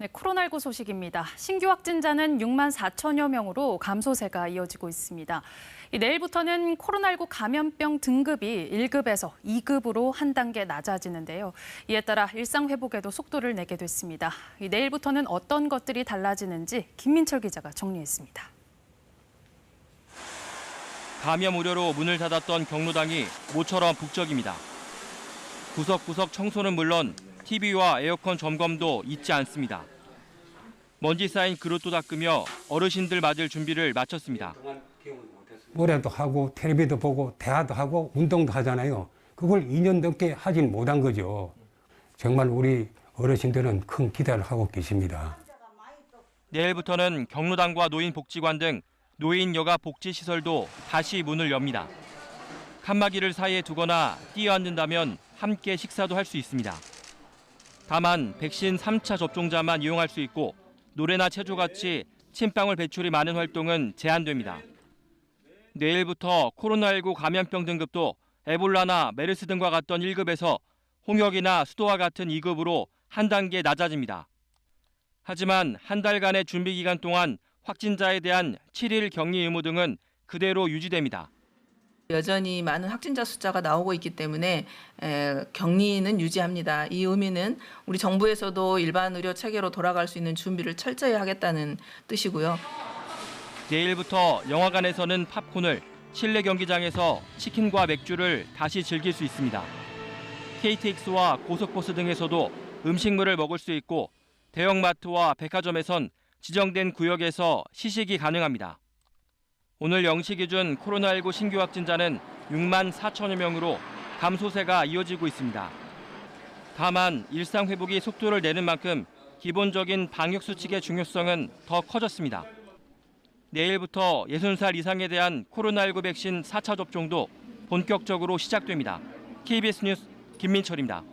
네, 코로나19 소식입니다. 신규 확진자는 6만 4천여 명으로 감소세가 이어지고 있습니다. 이 내일부터는 코로나19 감염병 등급이 1급에서 2급으로 한 단계 낮아지는데요. 이에 따라 일상 회복에도 속도를 내게 됐습니다. 이 내일부터는 어떤 것들이 달라지는지 김민철 기자가 정리했습니다. 감염 우려로 문을 닫았던 경로당이 모처럼 북적입니다. 구석구석 청소는 물론 TV와 에어컨 점검도 잊지 않습니다. 먼지 쌓인 그릇도 닦으며 어르신들 맞을 준비를 마쳤습니다. 노래도 하고 텔레비도 보고 대화도 하고 운동도 하잖아요. 그걸 2년 넘게 하진 못한 거죠. 정말 우리 어르신들은 큰 기대를 하고 계십니다. 내일부터는 경로당과 노인복지관 등 노인 여가 복지 시설도 다시 문을 엽니다. 칸막이를 사이에 두거나 뛰어앉는다면 함께 식사도 할 수 있습니다. 다만 백신 3차 접종자만 이용할 수 있고 노래나 체조 같이 침방울 배출이 많은 활동은 제한됩니다. 내일부터 코로나19 감염병 등급도 에볼라나 메르스 등과 같던 1급에서 홍역이나 수도와 같은 2급으로 한 단계 낮아집니다. 하지만 한 달간의 준비 기간 동안 확진자에 대한 7일 격리 의무 등은 그대로 유지됩니다. 여전히 많은 확진자 숫자가 나오고 있기 때문에 에, 격리는 유지합니다. 이 의미는 우리 정부에서도 일반 의료 체계로 돌아갈 수 있는 준비를 철저히 하겠다는 뜻이고요. 내일부터 영화관에서는 팝콘을, 실내 경기장에서 치킨과 맥주를 다시 즐길 수 있습니다. KTX와 고속버스 등에서도 음식물을 먹을 수 있고 대형마트와 백화점에선 지정된 구역에서 시식이 가능합니다. 오늘 0시 기준 코로나19 신규 확진자는 6만 4천여 명으로 감소세가 이어지고 있습니다. 다만 일상 회복이 속도를 내는 만큼 기본적인 방역 수칙의 중요성은 더 커졌습니다. 내일부터 60살 이상에 대한 코로나19 백신 4차 접종도 본격적으로 시작됩니다. KBS 뉴스 김민철입니다.